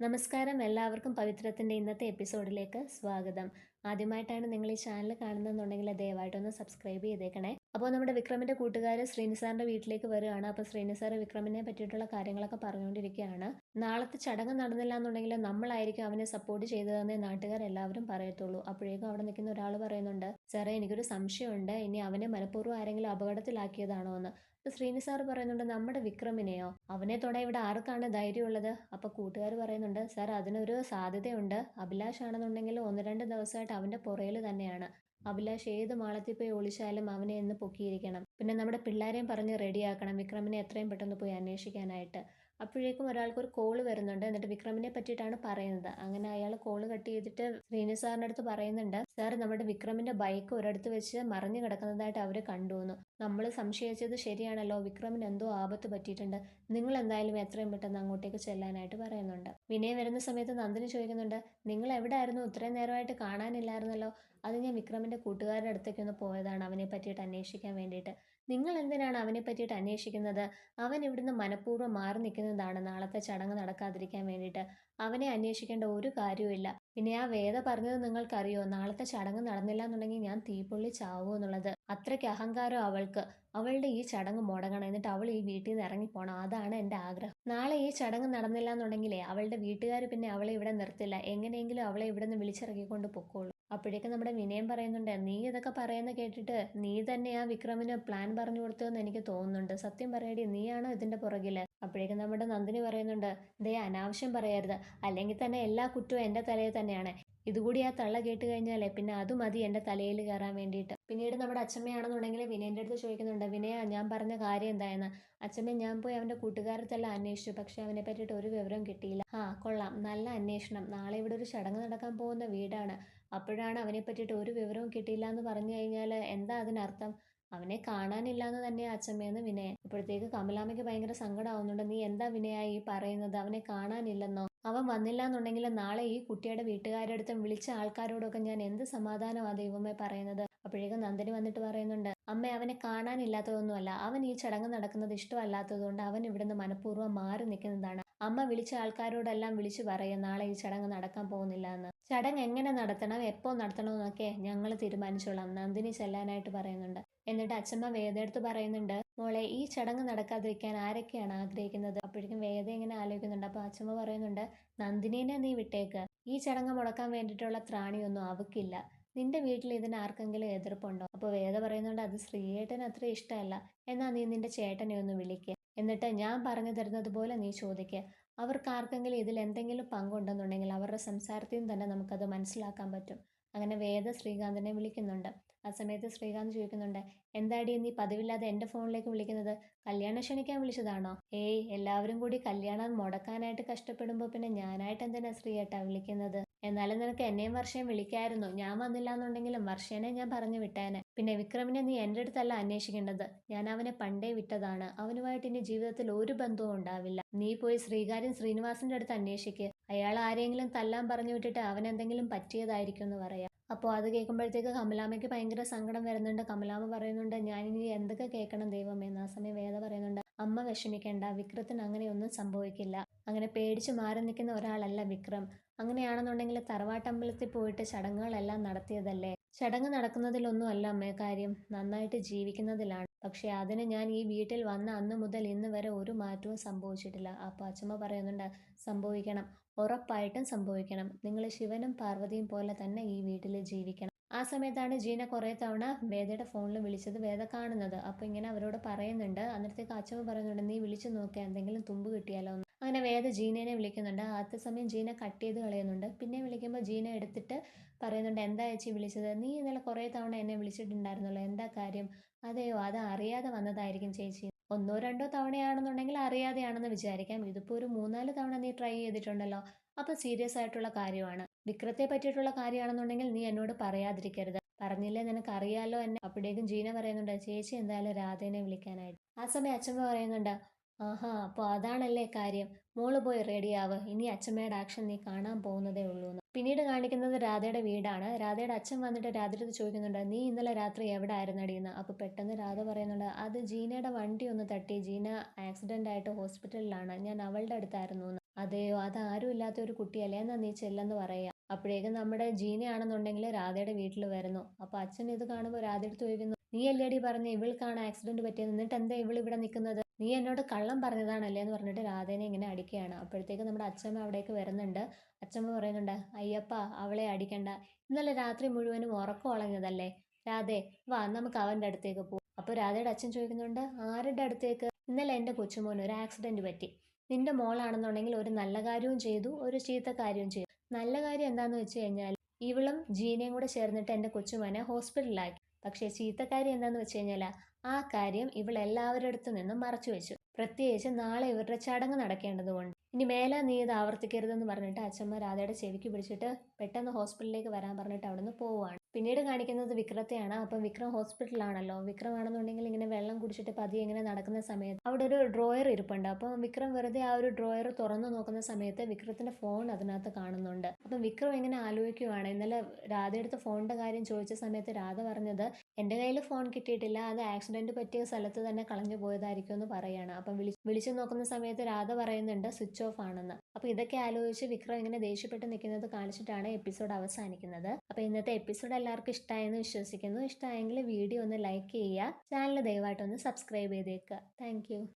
നമസ്കാരം. എല്ലാവർക്കും പവിത്രത്തിന്റെ ഇന്നത്തെ എപ്പിസോഡിലേക്ക് സ്വാഗതം. ആദ്യമായിട്ടാണ് നിങ്ങൾ ഈ ചാനൽ കാണുന്നതെന്നുണ്ടെങ്കിൽ ദയവായിട്ടൊന്ന് സബ്സ്ക്രൈബ് ചെയ്തേക്കണേ. അപ്പോൾ നമ്മുടെ വിക്രമിന്റെ കൂട്ടുകാർ ശ്രീനിസാറിന്റെ വീട്ടിലേക്ക് വരികയാണ്. അപ്പോൾ ശ്രീനിസാർ വിക്രമിനെ പറ്റിയിട്ടുള്ള കാര്യങ്ങളൊക്കെ പറഞ്ഞുകൊണ്ടിരിക്കുകയാണ്. നാളത്തെ ചടങ്ങ് നടന്നില്ല എന്നുണ്ടെങ്കിൽ നമ്മളായിരിക്കും അവനെ സപ്പോർട്ട് ചെയ്തതെന്നേ നാട്ടുകാർ എല്ലാവരും പറയത്തുള്ളൂ. അപ്പോഴേക്കും അവിടെ നിൽക്കുന്ന ഒരാൾ പറയുന്നുണ്ട് സാറേ എനിക്കൊരു സംശയമുണ്ട്. ഇനി അവനെ മനഃപൂർവം ആരെങ്കിലും അപകടത്തിലാക്കിയതാണോ എന്ന്. ശ്രീനിസാർ ശ്രീനി പറയുന്നുണ്ട് നമ്മുടെ വിക്രമിനെയോ? അവനെ തൊടാൻ ഇവിടെ ആർക്കാണ് ധൈര്യമുള്ളത്? അപ്പോൾ കൂട്ടുകാർ പറയുന്നുണ്ട് സാർ അതിനൊരു സാധ്യതയുണ്ട്. അഭിലാഷ് ആണെന്നുണ്ടെങ്കിൽ ഒന്ന് രണ്ട് ദിവസമായിട്ട് അവന്റെ പുറയിൽ തന്നെയാണ്. അഭിലാഷ് ഏത് മാളത്തിൽ പോയി ഒളിച്ചാലും അവനെ എന്ന് പൊക്കിയിരിക്കണം. പിന്നെ നമ്മുടെ പിള്ളേരെയും പറഞ്ഞ് റെഡിയാക്കണം വിക്രമിനെ എത്രയും പെട്ടെന്ന് പോയി അന്വേഷിക്കാനായിട്ട്. അപ്പോഴേക്കും ഒരാൾക്ക് ഒരു കോൾ വരുന്നുണ്ട്. എന്നിട്ട് വിക്രമിനെ പറ്റിയിട്ടാണ് പറയുന്നത്. അങ്ങനെ അയാൾ കോൾ കട്ട് ചെയ്തിട്ട് ശ്രീനി സാറിന്റെ അടുത്ത് പറയുന്നുണ്ട്. സാർ നമ്മുടെ വിക്രമിന്റെ ബൈക്ക് ഒരിടത്ത് വെച്ച് മറിഞ്ഞു കിടക്കുന്നതായിട്ട് അവർ കണ്ടു എന്ന് നമ്മൾ സംശയിച്ചത് ശരിയാണല്ലോ. വിക്രമിന് എന്തോ ആപത്ത് പറ്റിയിട്ടുണ്ട്. നിങ്ങൾ എന്തായാലും എത്രയും പെട്ടെന്ന് അങ്ങോട്ടേക്ക് ചെല്ലാനായിട്ട് പറയുന്നുണ്ട്. വിനയ വരുന്ന സമയത്ത് നന്ദിനി ചോദിക്കുന്നുണ്ട് നിങ്ങൾ എവിടെ ആയിരുന്നു ഇത്രയും നേരമായിട്ട് കാണാനില്ലായിരുന്നല്ലോ. അത് ഞാൻ വിക്രമിന്റെ കൂട്ടുകാരുടെ അടുത്തേക്ക് ഒന്ന് പോയതാണ് അവനെ പറ്റിയിട്ട് അന്വേഷിക്കാൻ വേണ്ടിയിട്ട്. നിങ്ങൾ എന്തിനാണ് അവനെ പറ്റിയിട്ട് അന്വേഷിക്കുന്നത്? അവൻ ഇവിടുന്ന് മനഃപൂർവം മാറി നിൽക്കുന്നതാണ്. നാളത്തെ ചടങ്ങ് നടക്കാതിരിക്കാൻ വേണ്ടിയിട്ട് അവനെ അന്വേഷിക്കേണ്ട ഒരു കാര്യവുമില്ല. പിന്നെ ആ വേദ പറഞ്ഞത് നിങ്ങൾക്കറിയോ? നാളത്തെ ചടങ്ങ് നടന്നില്ല എന്നുണ്ടെങ്കിൽ ഞാൻ തീപ്പൊള്ളി ചാവൂ എന്നുള്ളത്. അത്രയ്ക്ക് അഹങ്കാരം അവൾക്ക്. അവളുടെ ഈ ചടങ്ങ് മുടങ്ങണം. എന്നിട്ട് അവൾ ഈ വീട്ടിൽ നിന്ന് ഇറങ്ങിപ്പോണം അതാണ് എന്റെ ആഗ്രഹം. നാളെ ഈ ചടങ്ങ് നടന്നില്ല എന്നുണ്ടെങ്കിലേ അവളുടെ വീട്ടുകാർ പിന്നെ അവളെ ഇവിടെ നിർത്തില്ല. എങ്ങനെയെങ്കിലും അവളെ ഇവിടെ നിന്ന് വിളിച്ചിറക്കിക്കൊണ്ട് പൊക്കോളൂ. അപ്പോഴേക്കും നമ്മുടെ വിനയം പറയുന്നുണ്ട് നീ ഇതൊക്കെ പറയുന്ന കേട്ടിട്ട് നീ തന്നെ ആ വിക്രമിന് പ്ലാൻ പറഞ്ഞു കൊടുത്തതെന്ന് എനിക്ക് തോന്നുന്നുണ്ട്. സത്യം പറയടി നീയാണോ ഇതിന്റെ പുറകിൽ? അപ്പോഴേക്കും നമ്മുടെ നന്ദിനി പറയുന്നുണ്ട് ദേ അനാവശ്യം പറയരുത്. അല്ലെങ്കിൽ തന്നെ എല്ലാ കുറ്റവും എന്റെ തലയിൽ തന്നെയാണ്. ഇതുകൂടി ആ തള്ള കേട്ട് കഴിഞ്ഞാലേ പിന്നെ അത് മതി എന്റെ തലയിൽ കയറാൻ വേണ്ടിയിട്ട്. പിന്നീട് നമ്മുടെ അച്ഛമ്മയാണെന്നുണ്ടെങ്കിൽ വിനയന്റെ അടുത്ത് ചോദിക്കുന്നുണ്ട് വിനയ ഞാൻ പറഞ്ഞ കാര്യം എന്തായെന്ന്? അച്ഛമ്മ ഞാൻ പോയി അവന്റെ കൂട്ടുകാരത്തെല്ലാം അന്വേഷിച്ചു പക്ഷെ അവനെ പറ്റിയിട്ട് ഒരു വിവരം കിട്ടിയില്ല. ആ കൊള്ളാം. നല്ല അന്വേഷണം. നാളെ ഇവിടെ ഒരു ചടങ്ങ് നടക്കാൻ പോകുന്ന വീടാണ്. അപ്പോഴാണ് അവനെ പറ്റിയിട്ട് ഒരു വിവരവും കിട്ടിയില്ല എന്ന് പറഞ്ഞു കഴിഞ്ഞാൽ എന്താ അതിനർത്ഥം? അവനെ കാണാനില്ല എന്ന് തന്നെ അച്ഛമ്മയെന്ന് വിനയൻ അപ്പോഴത്തേക്ക് കമലാമ്മയ്ക്ക് ഭയങ്കര സങ്കടമാവുന്നുണ്ട് നീ എന്താ വിനയ ഈ പറയുന്നത്? അവനെ കാണാനില്ലെന്നോ? അവൻ വന്നില്ല എന്നുണ്ടെങ്കിൽ നാളെ ഈ കുട്ടിയുടെ വീട്ടുകാരുടെ അടുത്തും വിളിച്ച ആൾക്കാരോടൊക്കെ ഞാൻ എന്ത് സമാധാനമാണ് ദൈവമേ പറയുന്നത്? അപ്പോഴേക്കും നന്ദിനി വന്നിട്ട് പറയുന്നുണ്ട്. അമ്മ അവനെ കാണാനില്ലാത്തതൊന്നുമല്ല. അവൻ ഈ ചടങ്ങ് നടക്കുന്നത് ഇഷ്ടമല്ലാത്തതുകൊണ്ട് അവൻ ഇവിടുന്ന് മനഃപൂർവം മാറി നിൽക്കുന്നതാണ്. അമ്മ വിളിച്ച ആൾക്കാരോടെല്ലാം വിളിച്ചു പറയും നാളെ ഈ ചടങ്ങ് നടക്കാൻ പോകുന്നില്ല എന്ന് ചടങ്ങ് എങ്ങനെ നടത്തണം എപ്പോൾ നടത്തണമെന്നൊക്കെ ഞങ്ങൾ തീരുമാനിച്ചോളാം നന്ദിനി ചെല്ലാനായിട്ട് പറയുന്നുണ്ട്. എന്നിട്ട് അച്ഛമ്മ വേദയെടുത്ത് പറയുന്നുണ്ട് മോളെ ഈ ചടങ്ങ് നടക്കാതിരിക്കാൻ ആരൊക്കെയാണ് ആഗ്രഹിക്കുന്നത്? അപ്പോഴേക്കും വേദ ഇങ്ങനെ ആലോചിക്കുന്നുണ്ട്. അപ്പോൾ അച്ഛമ്മ പറയുന്നുണ്ട് നന്ദിനീനെ നീ വിട്ടേക്ക്. ഈ ചടങ്ങ് മുടക്കാൻ വേണ്ടിയിട്ടുള്ള ത്രാണിയൊന്നും അവക്കില്ല. നിന്റെ വീട്ടിൽ ഇതിന് ആർക്കെങ്കിലും എതിർപ്പുണ്ടോ? അപ്പോൾ വേദ പറയുന്നുണ്ട് അത് ശ്രീയേട്ടന് അത്ര ഇഷ്ടമല്ല. എന്നാൽ നീ നിന്റെ ചേട്ടനെ ഒന്ന് വിളിക്കുക എന്നിട്ട് ഞാൻ പറഞ്ഞു തരുന്നത് പോലെ നീ ചോദിക്കുക അവർക്ക് ആർക്കെങ്കിലും ഇതിൽ എന്തെങ്കിലും പങ്കുണ്ടെന്നുണ്ടെങ്കിൽ അവരുടെ സംസാരത്തിൽ നിന്ന് തന്നെ നമുക്കത് മനസ്സിലാക്കാൻ പറ്റും. അങ്ങനെ വേദ ശ്രീകാന്തിനെ വിളിക്കുന്നുണ്ട്. ആ സമയത്ത് ശ്രീകാന്ത് ചോദിക്കുന്നുണ്ട് എന്താടി നീ പതിവില്ലാതെ എന്റെ ഫോണിലേക്ക് വിളിക്കുന്നത്? കല്യാണം ക്ഷണിക്കാൻ വിളിച്ചതാണോ? ഏയ് എല്ലാവരും കൂടി കല്യാണം മുടക്കാനായിട്ട് കഷ്ടപ്പെടുമ്പോൾ പിന്നെ ഞാനായിട്ട് എന്തിനാ ശ്രീയേട്ടാ വിളിക്കുന്നത്? എന്നാലും നിനക്ക് എന്നെയും വർഷയും വിളിക്കായിരുന്നു. ഞാൻ വന്നില്ല എന്നുണ്ടെങ്കിലും വർഷേനെ ഞാൻ പറഞ്ഞു വിട്ടേനെ. പിന്നെ വിക്രമിനെ നീ എന്റെ അടുത്തല്ല അന്വേഷിക്കേണ്ടത്. ഞാൻ അവനെ പണ്ടേ വിട്ടതാണ്. അവനുമായിട്ട് ഇനി ജീവിതത്തിൽ ഒരു ബന്ധവും ഉണ്ടാവില്ല. നീ പോയി ശ്രീകാര്യൻ ശ്രീനിവാസിന്റെ അടുത്ത് അന്വേഷിക്ക്. അയാൾ ആരെങ്കിലും തല്ലാൻ പറഞ്ഞു വിട്ടിട്ട് അവൻ എന്തെങ്കിലും പറ്റിയതായിരിക്കും എന്ന് പറയാം. അപ്പോൾ അത് കേൾക്കുമ്പോഴത്തേക്ക് കമലാമയ്ക്ക് ഭയങ്കര സങ്കടം വരുന്നുണ്ട്. കമലാമ പറയുന്നുണ്ട് ഞാൻ ഇനി എന്തൊക്കെ കേൾക്കണം ദൈവമേ? എന്ന് ആ സമയം വേദ പറയുന്നുണ്ട് അമ്മ വിഷമിക്കേണ്ട. വിക്രത്തിന് അങ്ങനെയൊന്നും സംഭവിക്കില്ല. അങ്ങനെ പേടിച്ച് മാറി നിൽക്കുന്ന ഒരാളല്ല വിക്രം. അങ്ങനെയാണെന്നുണ്ടെങ്കിൽ തറവാട്ടമ്പലത്തിൽ പോയിട്ട് ചടങ്ങുകളെല്ലാം നടത്തിയതല്ലേ? ചടങ്ങ് നടക്കുന്നതിലൊന്നും അല്ല അമ്മേ കാര്യം നന്നായിട്ട് ജീവിക്കുന്നതിലാണ്. പക്ഷേ അതിന് ഞാൻ ഈ വീട്ടിൽ വന്ന അന്ന് മുതൽ ഇന്ന് വരെ ഒരു മാറ്റവും സംഭവിച്ചിട്ടില്ല. അപ്പോൾ അച്ഛമ്മ പറയുന്നുണ്ട് സംഭവിക്കണം ഉറപ്പായിട്ടും സംഭവിക്കണം. നിങ്ങൾ ശിവനും പാർവതിയും പോലെ തന്നെ ഈ വീട്ടിൽ ജീവിക്കണം. ആ സമയത്താണ് ജീന കുറേ തവണ വേദയുടെ ഫോണിൽ വിളിച്ചത് വേദ കാണുന്നത്. അപ്പോൾ ഇങ്ങനെ അവരോട് പറയുന്നുണ്ട്. അന്നേരത്തേക്ക് അച്ഛമ്മ പറയുന്നുണ്ട് നീ വിളിച്ചു നോക്കിയാൽ എന്തെങ്കിലും തുമ്പ് കിട്ടിയാലോ? അങ്ങനെ വേദ ജീനേനെ വിളിക്കുന്നുണ്ട്. ആദ്യത്തെ സമയം ജീന കട്ട് ചെയ്ത് കളയുന്നുണ്ട്. പിന്നെ വിളിക്കുമ്പോൾ ജീന എടുത്തിട്ട് പറയുന്നുണ്ട് എന്താ ചേച്ചി വിളിച്ചത്? നീ ഇന്നലെ കുറേ തവണ എന്നെ വിളിച്ചിട്ടുണ്ടായിരുന്നല്ലോ. എന്താ കാര്യം? അതെയോ അത് അറിയാതെ വന്നതായിരിക്കും ചേച്ചി. ഒന്നോ രണ്ടോ തവണയാണെന്നുണ്ടെങ്കിൽ അറിയാതെയാണെന്ന് വിചാരിക്കാം. ഇതിപ്പോൾ ഒരു മൂന്നാൽ തവണ നീ ട്രൈ ചെയ്തിട്ടുണ്ടല്ലോ. അപ്പോൾ സീരിയസ് ആയിട്ടുള്ള കാര്യമാണ്. വിക്രത്തെ പറ്റിയിട്ടുള്ള കാര്യമാണെന്നുണ്ടെങ്കിൽ നീ എന്നോട് പറയാതിരിക്കരുത്. പറഞ്ഞില്ലേ നിനക്ക് അറിയാലോ എന്നെ? അപ്പോഴേക്കും ജീന പറയുന്നുണ്ട് ചേച്ചി എന്തായാലും രാധേനെ വിളിക്കാനായിട്ട്. ആ സമയം അച്ഛമ്മ പറയുന്നുണ്ട് ആഹാ അപ്പോൾ അതാണല്ലേ കാര്യം. മോൾ പോയി റെഡിയാവ് ഇനി അച്ഛമ്മയുടെ ആക്ഷൻ നീ കാണാൻ പോകുന്നതേ ഉള്ളൂ പിന്നീട് കാണിക്കുന്നത് രാധയുടെ വീടാണ്. രാധയുടെ അച്ഛൻ വന്നിട്ട് രാധയുടെ ചോദിക്കുന്നുണ്ട് നീ ഇന്നലെ രാത്രി എവിടെ ആയിരുന്നു അടിയുന്ന അപ്പോൾ പെട്ടെന്ന് രാധ പറയുന്നുണ്ട് അത് ജീനയുടെ വണ്ടി ഒന്ന് തട്ടി. ജീന ആക്സിഡന്റ് ആയിട്ട് ഹോസ്പിറ്റലിലാണ് ഞാൻ അവളുടെ അടുത്തായിരുന്നു അതെയോ? ആരും ഇല്ലാത്ത ഒരു കുട്ടിയല്ലേ? എന്നാ നീ ചെല്ലെന്ന് പറയുക. അപ്പോഴേക്കും നമ്മുടെ ജീനയാണെന്നുണ്ടെങ്കിൽ രാധയുടെ വീട്ടിൽ വരുന്നു. അപ്പോൾ അച്ഛൻ ഇത് കാണുമ്പോൾ രാധയുടെ ചോദിക്കുന്നു നീ അല്ലേടി പറഞ്ഞ് ഇവൾക്കാണ് ആക്സിഡന്റ് പറ്റിയത്? എന്നിട്ട് എന്താ ഇവൾ ഇവിടെ നിൽക്കുന്നത് നീ എന്നോട് കള്ളം പറഞ്ഞതാണല്ലേ എന്ന് പറഞ്ഞിട്ട് രാധേനെ ഇങ്ങനെ അടിക്കുകയാണ്. അപ്പോഴത്തേക്ക് നമ്മുടെ അച്ഛമ്മ അവിടേക്ക് വരുന്നുണ്ട്. അച്ഛമ്മ പറയുന്നുണ്ട് അയ്യപ്പ അവളെ അടിക്കണ്ട. ഇന്നലെ രാത്രി മുഴുവനും ഉറക്കം ഉളഞ്ഞതല്ലേ? രാധേ വാ നമുക്ക് അവന്റെ അടുത്തേക്ക് പോകും അപ്പോൾ രാധയുടെ അച്ഛൻ ചോദിക്കുന്നുണ്ട് ആരുടെ അടുത്തേക്ക്? ഇന്നലെ എന്റെ കൊച്ചുമോന് ഒരു ആക്സിഡന്റ് പറ്റി. നിന്റെ മോളാണെന്നുണ്ടെങ്കിൽ ഒരു നല്ല കാര്യവും ചെയ്തു ഒരു ചീത്ത കാര്യവും ചെയ്തു. നല്ല കാര്യം എന്താണെന്ന് വെച്ച് കഴിഞ്ഞാൽ ഇവളും ജീനയും കൂടെ ചേർന്നിട്ട് എന്റെ കൊച്ചുമോനെ ഹോസ്പിറ്റലിലാക്കി. പക്ഷേ ചീത്ത കാര്യം എന്താണെന്ന് വെച്ച് കഴിഞ്ഞാൽ ആ കാര്യം ഇവൾ എല്ലാവരുടെ അടുത്തു നിന്നും മറച്ചു വെച്ചു. പ്രത്യേകിച്ച് നാളെ ഇവരുടെ ചടങ്ങ് നടക്കേണ്ടതുകൊണ്ട്. ഇനി മേലെ നീ ഇത് ആവർത്തിക്കരുതെന്ന് പറഞ്ഞിട്ട് അച്ഛമ്മ രാധയുടെ ചെവിക്ക് പിടിച്ചിട്ട് പെട്ടെന്ന് ഹോസ്പിറ്റലിലേക്ക് വരാൻ പറഞ്ഞിട്ട് അവിടുന്ന് പോവുകയാണ് പിന്നീട് കാണിക്കുന്നത് വിക്രത്തെയാണ്. അപ്പം വിക്രം ഹോസ്പിറ്റലാണല്ലോ വിക്രം ആണെന്നുണ്ടെങ്കിൽ ഇങ്ങനെ വെള്ളം കുടിച്ചിട്ട് പതിയെ ഇങ്ങനെ നടക്കുന്ന സമയത്ത് അവിടെ ഒരു ഡ്രോയർ ഇരിപ്പുണ്ട്. അപ്പം വിക്രം വെറുതെ ആ ഒരു ഡ്രോയർ തുറന്നു നോക്കുന്ന സമയത്ത് വിക്രത്തിന്റെ ഫോൺ അതിനകത്ത് കാണുന്നുണ്ട്. അപ്പം വിക്രം ഇങ്ങനെ ആലോചിക്കുവാണ്? ഇന്നലെ രാധയെടുത്ത് ഫോണിന്റെ കാര്യം ചോദിച്ച സമയത്ത് രാധ പറഞ്ഞത് എന്റെ കയ്യിൽ ഫോൺ കിട്ടിയിട്ടില്ല. അത് ആക്സിഡന്റ് പറ്റിയ സ്ഥലത്ത് തന്നെ കളഞ്ഞു പോയതായിരിക്കും എന്ന് പറയാണ്. അപ്പം വിളി വിളിച്ചു നോക്കുന്ന സമയത്ത് രാധ പറയുന്നുണ്ട് സ്വിച്ച് ഓഫ് ആണെന്ന്. അപ്പോൾ ഇതൊക്കെ ആലോചിച്ച് വിക്രം ഇങ്ങനെ ദേഷ്യപ്പെട്ട് നിൽക്കുന്നത് കാണിച്ചിട്ടാണ് എപ്പിസോഡ് അവസാനിക്കുന്നത്. അപ്പോൾ ഇന്നത്തെ എപ്പിസോഡ് എല്ലാവർക്കും ഇഷ്ടമായെന്ന് വിശ്വസിക്കുന്നു. ഇഷ്ടമായെങ്കിൽ വീഡിയോ ഒന്ന് ലൈക്ക് ചെയ്യുക. ചാനൽ ദയവായിട്ടൊന്ന് സബ്സ്ക്രൈബ് ചെയ്തേക്കുക. താങ്ക്